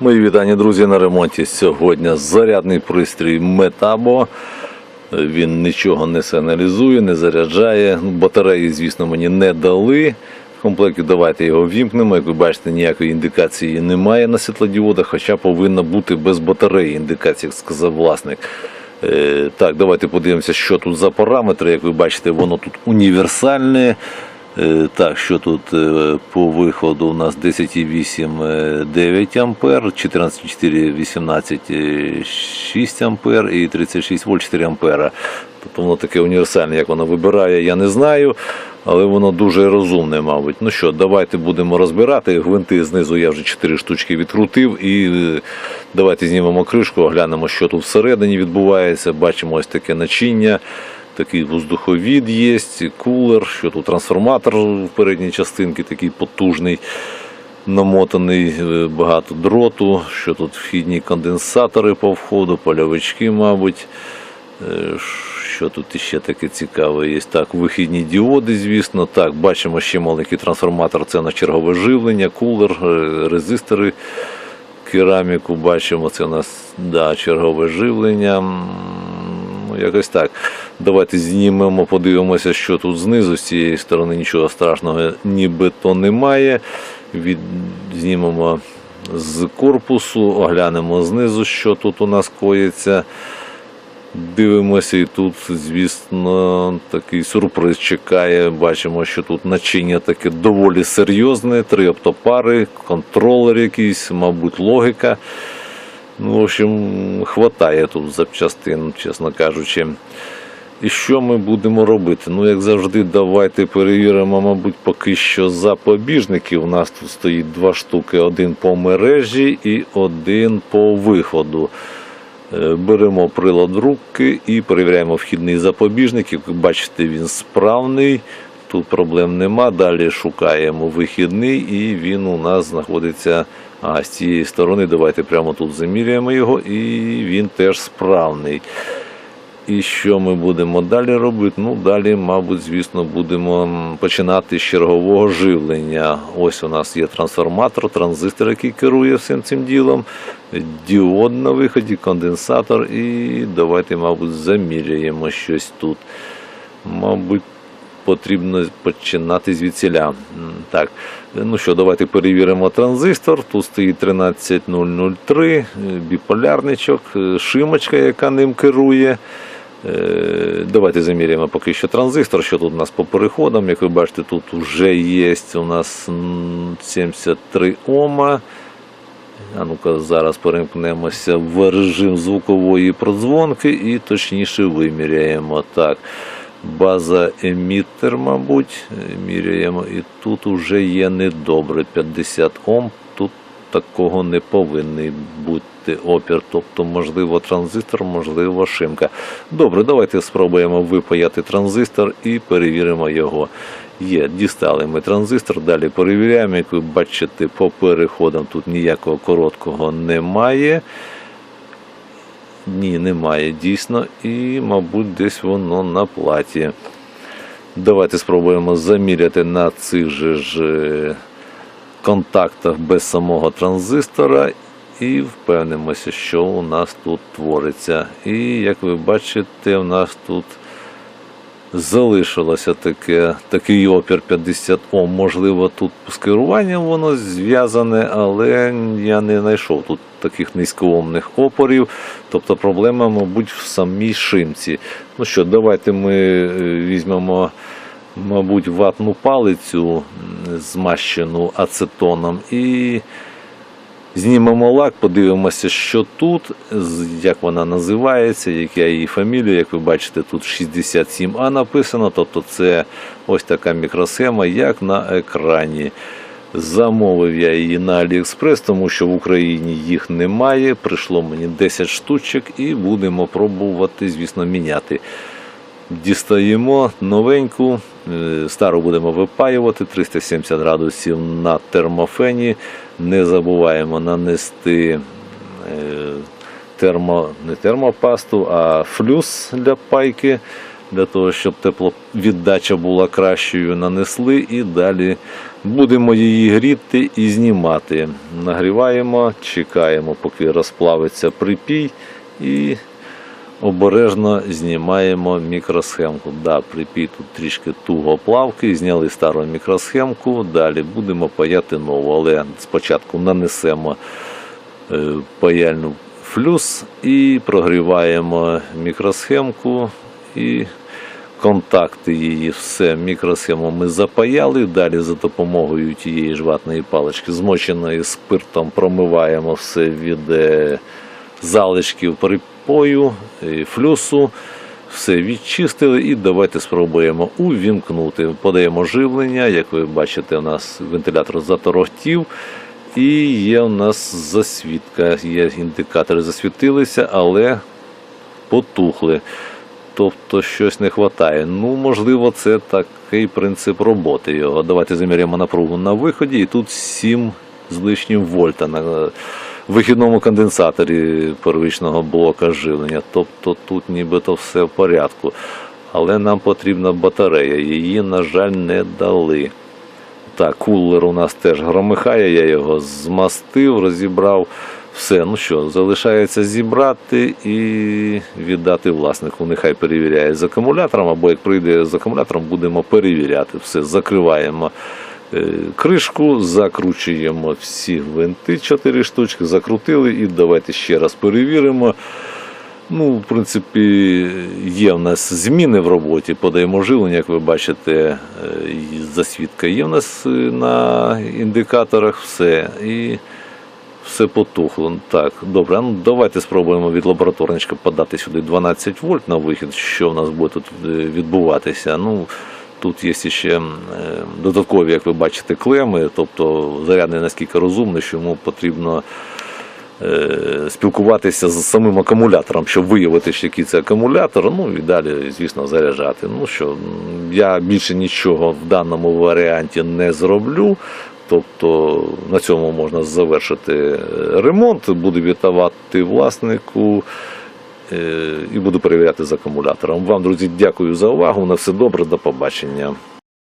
Мої вітання, друзі, на ремонті. Сьогодні зарядний пристрій Метабо. Він нічого не сигналізує, не заряджає. Батареї, звісно, мені не дали. В комплекті давайте його вімкнемо. Як ви бачите, ніякої індикації немає на світлодіодах, хоча повинна бути без батареї індикація, як сказав власник. Е, Так, давайте подивимося, що тут за параметри. Як ви бачите, воно тут універсальне. Е, Так, що тут е, по виходу у нас 10,8 е, 9 ампер, 14,4 18 е, 6 ампер і 36 вольт 4 ампера. Тобто воно таке універсальне, як воно вибирає, я не знаю, але воно дуже розумне, мабуть. Ну що, давайте будемо розбирати. Гвинти знизу я вже 4 штучки відкрутив і е, давайте знімемо кришку, оглянемо, що тут всередині відбувається. Бачимо ось таке начиння. Такий воздуховід є, кулер, що тут трансформатор в передній частинці такий потужний, намотаний, е, багато дроту, що тут вхідні конденсатори по входу, польовички, мабуть. Е, Що тут іще таке цікаве є? Так, вихідні діоди, звісно. Так, бачимо ще маленький трансформатор, це на чергове живлення, кулер, е, резистори кераміку бачимо, це у нас да, чергове живлення. Якось так. Давайте знімемо, подивимося, що тут знизу. З цієї сторони нічого страшного нібито немає. Від... Знімемо з корпусу, оглянемо знизу, що тут у нас коїться. Дивимося, і тут, звісно, такий сюрприз чекає. Бачимо, що тут начиння таке доволі серйозне, три оптопари, контролер якийсь, мабуть, логіка. Ну, в общем, хватає тут запчастин, чесно кажучи. І що ми будемо робити? Ну, як завжди, давайте перевіримо, мабуть, поки що запобіжники. У нас тут стоїть два штуки: один по мережі і один по виходу. Е, Беремо прилад руки і перевіряємо вхідний запобіжник. Як ви бачите, він справний. Тут проблем нема. Далі шукаємо вихідний, і він у нас знаходиться а, з цієї сторони. Давайте прямо тут заміряємо його, і він теж справний. І що ми будемо далі робити? Ну, далі, мабуть, звісно, будемо починати з чергового живлення. Ось у нас є трансформатор, транзистор, який керує всім цим ділом, діод на виході, конденсатор. І давайте, мабуть, заміряємо щось тут. Мабуть, потрібно починати звідсіля. Так, ну що, давайте перевіримо транзистор. Тут стоїть 13003, е, біполярничок, е, шимочка, яка ним керує. Е, Давайте заміряємо поки що транзистор, що тут у нас по переходам. Як ви бачите, тут вже є у нас 73 Ома. А ну-ка, зараз перемкнемося в режим звукової продзвонки і точніше виміряємо. Так. База емітер, мабуть, міряємо. І тут вже є недобре 50 Ом. Тут такого не повинен бути опір. Тобто, можливо, транзистор, можливо, шимка. Добре, давайте спробуємо випаяти транзистор і перевіримо його. Є, дістали ми транзистор, далі перевіряємо. Як ви бачите, по переходам тут ніякого короткого немає. Ні, немає дійсно. І, мабуть, десь воно на платі. Давайте спробуємо заміряти на цих же ж е, контактах без самого транзистора і впевнимося, що у нас тут твориться. І як ви бачите, у нас тут залишилося таке, такий опір 50 Ом. Можливо, тут з керуванням воно зв'язане, але я не знайшов тут таких низькоомних опорів. Тобто проблема, мабуть, в самій шимці. Ну що, давайте ми е, візьмемо, мабуть, ватну палицю змащену ацетоном і. Знімемо лак, подивимося, що тут, як вона називається, яка її фамілія. Як ви бачите, тут 67А написано, тобто це ось така мікросхема, як на екрані. Замовив я її на AliExpress, тому що в Україні їх немає. Прийшло мені 10 штучок і будемо пробувати, звісно, міняти. Дістаємо новеньку, е, стару будемо випаювати 370 градусів на термофені. Не забуваємо нанести е, термо, не термопасту, а флюс для пайки. для того, щоб тепловіддача була кращою, нанесли і далі будемо її гріти і знімати. Нагріваємо, чекаємо, поки розплавиться припій і обережно знімаємо мікросхемку. Да, припій тут трішки туго плавки, зняли стару мікросхемку, далі будемо паяти нову, але спочатку нанесемо е, паяльну флюс і прогріваємо мікросхемку і контакти її, все, мікросхему ми запаяли. Далі за допомогою тієї ж ватної палички, змоченої спиртом, промиваємо все від е, залишків припою, флюсу. Все відчистили і давайте спробуємо увімкнути. Подаємо живлення. Як ви бачите, у нас вентилятор заторохтів. І є у нас засвітка. Є індикатори засвітилися, але потухли. Тобто щось не вистачає. Ну, можливо, це такий принцип роботи його. Давайте заміряємо напругу на виході, і тут 7 з лишнім вольта вихідному конденсаторі первичного блока живлення. Тобто тут нібито все в порядку. Але нам потрібна батарея. Її, на жаль, не дали. Так, кулер у нас теж громихає, я його змастив, розібрав. Все, ну що, залишається зібрати і віддати власнику. Нехай перевіряє з акумулятором, або як прийде з акумулятором, будемо перевіряти. Все, закриваємо кришку, закручуємо всі гвинти, 4 штучки, закрутили і давайте ще раз перевіримо. Ну, в принципі, є в нас зміни в роботі, подаємо живлення, як ви бачите, е, засвідка є в нас е, на індикаторах, все. І все потухло. Так, добре, ну давайте спробуємо від лабораторничка подати сюди 12 вольт на вихід, що в нас буде тут е, відбуватися. Ну, Тут є ще е, додаткові, як ви бачите, клеми, тобто зарядний наскільки розумний, що йому потрібно е, спілкуватися з самим акумулятором, щоб виявити, що який це акумулятор, ну і далі, звісно, заряджати. Ну що, я більше нічого в даному варіанті не зроблю. Тобто на цьому можна завершити е, ремонт, буду віддавати власнику і буду перевіряти з акумулятором. Вам, друзі, дякую за увагу. На все добре, до побачення.